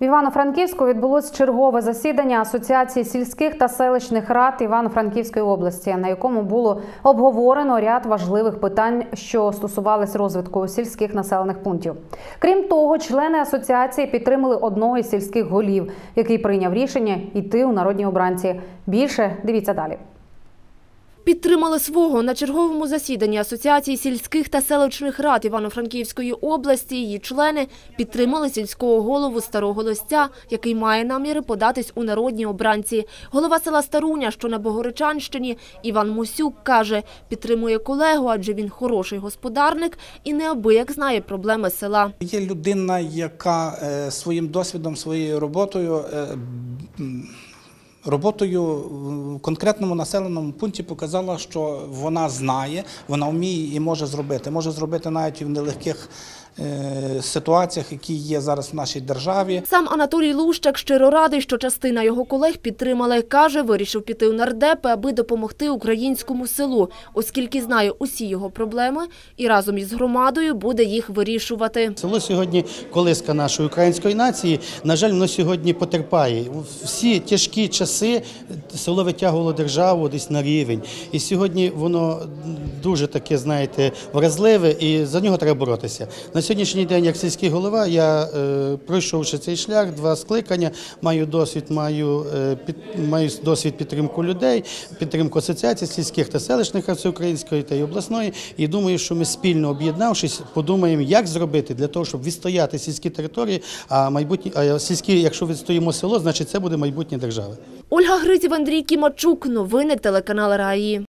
В Івано-Франківську відбулось чергове засідання Асоціації сільських та селищних рад Івано-Франківської області, на якому було обговорено ряд важливих питань, що стосувались розвитку сільських населених пунктів. Крім того, члени асоціації підтримали одного із сільських голів, який прийняв рішення йти у народні обранці. Більше дивіться далі. Підтримали свого на черговому засіданні Асоціації сільських та селищних рад Івано-Франківської області. Її члени підтримали сільського голову Старого Лостя, який має наміри податись у народні обранці. Голова села Старуня, що на Богородчанщині, Іван Мусюк каже, підтримує колегу, адже він хороший господарник і неабияк знає проблеми села. Є людина, яка е, своїм досвідом, своєю роботою, е, роботою в конкретному населеному пункті показала, що вона знає, вона вміє і може зробити. Може зробити навіть в нелегких ситуаціях, які є зараз в нашій державі. Сам Анатолій Лущак щиро радий, що частина його колег підтримали. Каже, вирішив піти у нардепи, аби допомогти українському селу, оскільки знає усі його проблеми і разом із громадою буде їх вирішувати. Село сьогодні колиска нашої української нації. На жаль, воно сьогодні потерпає. Всі тяжкі часи село витягувало державу десь на рівень. І сьогодні воно дуже таке, знаєте, вразливе, і за нього треба боротися. Сьогоднішній день, як сільський голова, я е, пройшовши цей шлях, два скликання, маю досвід, маю, е, під, маю досвід підтримку людей, підтримку асоціацій сільських та селищних всеукраїнської та й обласної. І думаю, що ми спільно об'єднавшись, подумаємо, як зробити для того, щоб відстояти сільські території. А майбутні а сільські, якщо відстоїмо село, значить це буде майбутнє держави. Ольга Гризів, Андрій Кімачук. Новини телеканал Раї.